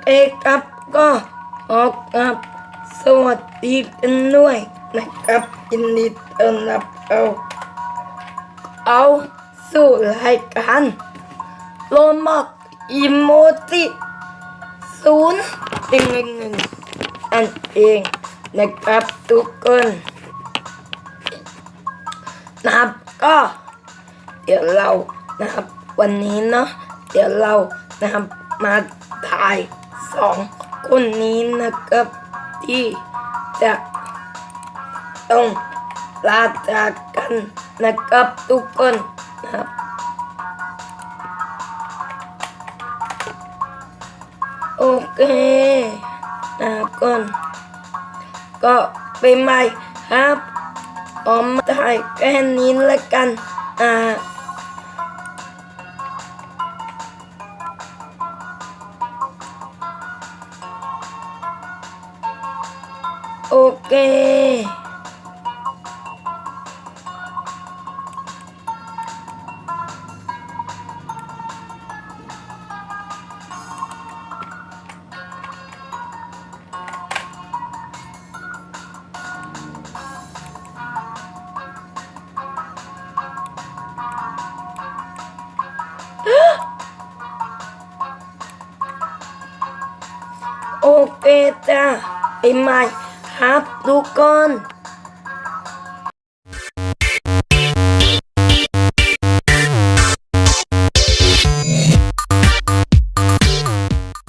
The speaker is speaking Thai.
เคครับก็ขอครับสวัสดีกันด้วยนะครับยินดีต้อนรับเอาเอาสู่รายการโลมักอิโมจิศูนย์หนึ่งหนึ่งหนึ่งอันเองนะครับทุกคนนะครับก็เดี๋ยวเรานะครับวันนี้เนาะเดี๋ยวเรานะครับ มาถ่ายสองคนนี้นะครับที่จะต้องลาจากกันนะครับทุกคนนะครับโอเคนะครับก่อนก็ไปใหม่ครับออมถ่ายแค่นี้ละกันอ่า โอเคโอเครับ ดูก่อน